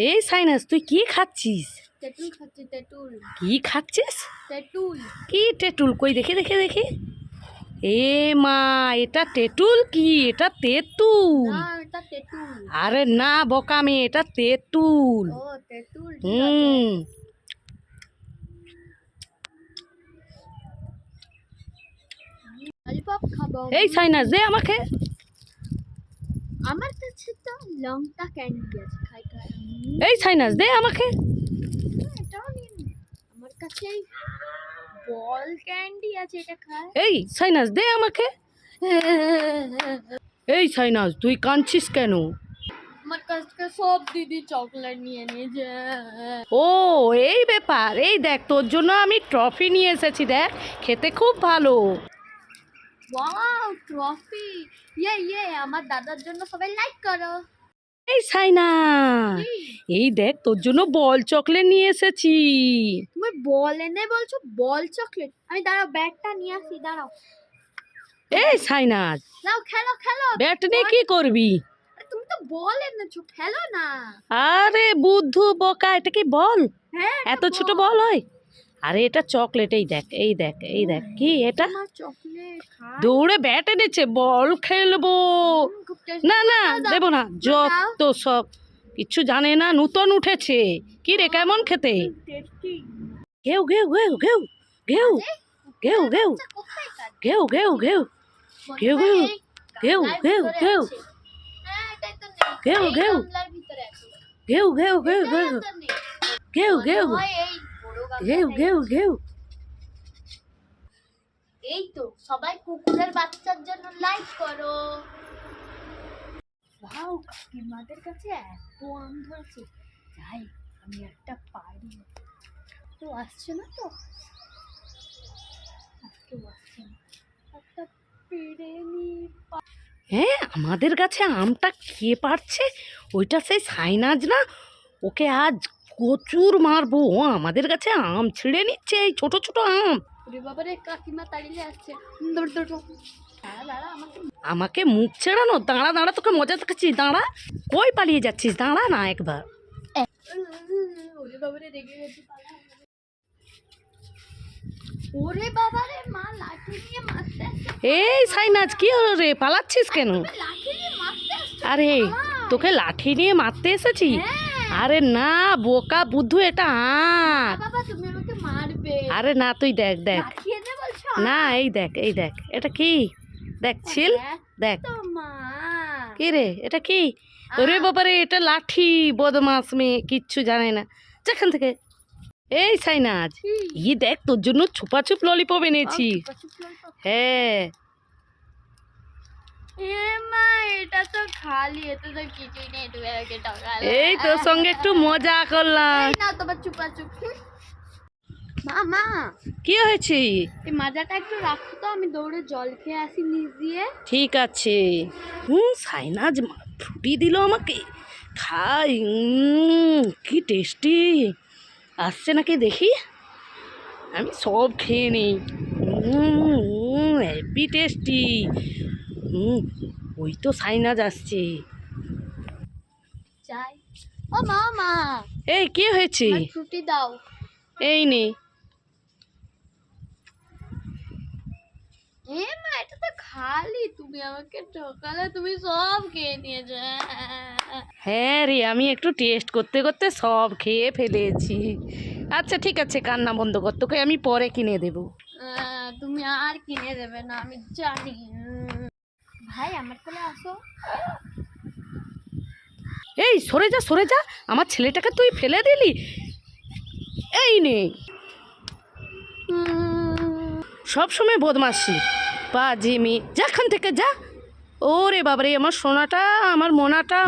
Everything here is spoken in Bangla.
এই সাইনাস তুই কি খাচ্ছিস? কি খাচ্ছিস? কি টেটুল কই দেখি দেখি দেখি। এ মা এটা টেটুল কি? এটা তেঁতুল। আরে না বোকামি এটা তেঁতুল। হুম। খাব। এই সাইনাস দে আমাকে। আমার কাছে তো লঙ্কা ক্যান্ডি আছে খাই। এই সাইনাস দে আমাকে। আমার কাছে বল ক্যান্ডি আছে এটা খাই এই সাইনাস দে আমাকে। এই সাইনাস তুই কাঁদছিস কেন? আমার কাছ থেকে সব দিদি চকলেট নিয়ে নিয়েছে ও এই ব্যাপার এই দেখ তোর জন্য আমি ট্রফি নিয়ে এসেছি দেখ খেতে খুব ভালো। Wow trophy. ইয়ে ইয়ে আমার দাদার জন্য সবাই লাইক করো। এই সাইনা এই দেখ তোর জন্য বল চকলেট নিয়ে এসেছি। তুমি বল এনে বলছো বল চকলেট। আমি দাঁড়াও ব্যাটটা নিয়ে আসি দাঁড়াও। এই সাইনাজ নাও খেলো খেলো। ব্যাট নিয়ে কি করবি? আরে তুমি তো বল এনেছো খেলো না। আরে বুদ্ধু বোকা এটা কি বল? হ্যাঁ এত ছোট বল হয়। আরে এটা চকলেট এই দেখ এই দেখ এই দেখ কি এটা? দৌড়ে ব্যাট এনেছে বল খেলব। না না দেবো না। যত সব কিচ্ছু জানে না নূতন উঠেছে। কি রে কেমন খেতে? ঘেউ ঘেউ ঘেউ ঘেউ ঘেউ ঘেউ ঘেউ ঘেউ ঘেউ ঘেউ ঘেউ ঘেউ ঘেউ ঘেউ ঘেউ। হ্যাঁ ঘেউ ঘেউ। ঘেউ ঘেউ ঘেউ ঘেউ। ঘেউ ঘেউ। হয় বড় ঘেউ ঘেউ ঘেউ। এই তো সবাই কুকুরের বাচ্চার জন্য লাইক করো। ওয়াও কাকিমাদের কাছে এত আম ধরেছে। যাই আমি একটা পারি। তো আসছে না তো? আজকেও আসছে না। একটা পেরে নি হ্যাঁ আমাদের কাছে আমটা কে পারছে? ওইটা সেই সাইনাজ না? ওকে আজ প্রচুর মারবো। ও আমাদের কাছে আম ছিঁড়ে নিচ্ছে এই ছোট ছোট আম। কাকিমা তাড়িয়ে আসছে আমাকে মুখ ছেড়ানো? দাঁড়া দাঁড়া তোকে মজা দেখাচ্ছি। দাঁড়া কই পালিয়ে যাচ্ছিস? দাঁড়া না একবার। এই সাইনাজ কি হলো রে? পালাচ্ছিস কেন? আরে তোকে লাঠি নিয়ে মারতে এসেছি? হ্যাঁ। আরে না বোকা বুদ্ধু এটা মারবে। আরে না তুই দেখ দেখ। না এই দেখ এই দেখ। এটা কি? দেখ ছিল? দেখ মা। কি রে? এটা কি? ওরে বাবারে এটা লাঠি বদমাস মেয়ে কিচ্ছু জানে না। যেখান থেকে। এই সাইনাজ? ই দেখ তোর জন্য ছুপাছুপ ললিপপ এনেছি। হ্যাঁ এ মা এটা তো খালি এতে তো কিছুই নেই তুমি আমাকে টাকা এই তোর সঙ্গে একটু মজা করলাম। এই না তোমার চুপা চুপ মা মা। কি হয়েছে? এই মাজাটা একটু রাখো তো আমি দৌড়ে জল খেয়ে আসি দিয়ে ঠিক আছে। হুম সাইনাজ ফ্রুটি দিল আমাকে। খাই কি টেস্টি। আসছে নাকি দেখি? আমি সব খেয়ে নিই। হ্যাপি টেস্টি ওই তো সাইনাজ আসছে। যাই। ও মা মা এই কি হয়েছে? ফ্রুটি দাও। এই নে। এ মা এটা তো খালি। তুমি আমাকে ঠকালে তুমি সব খেয়ে নিয়েছো হ্যাঁ রে আমি একটু টেস্ট করতে করতে সব খেয়ে ফেলেছি। আচ্ছা ঠিক আছে কান্না বন্ধ কর। তোকে আমি পরে কিনে দেবো। তুমি আর কিনে দেবে না আমি জানি। ভাই, আমার কোলে আসো। এই, সরে যা সরে যা। আমার ছেলেটাকে তুই ফেলে দিলি? এই নে। সব সময় বদমাসি বাজে জিমি যাখান থেকে যা। ওরে বাবারে, আমার সোনাটা, আমার মোনাটা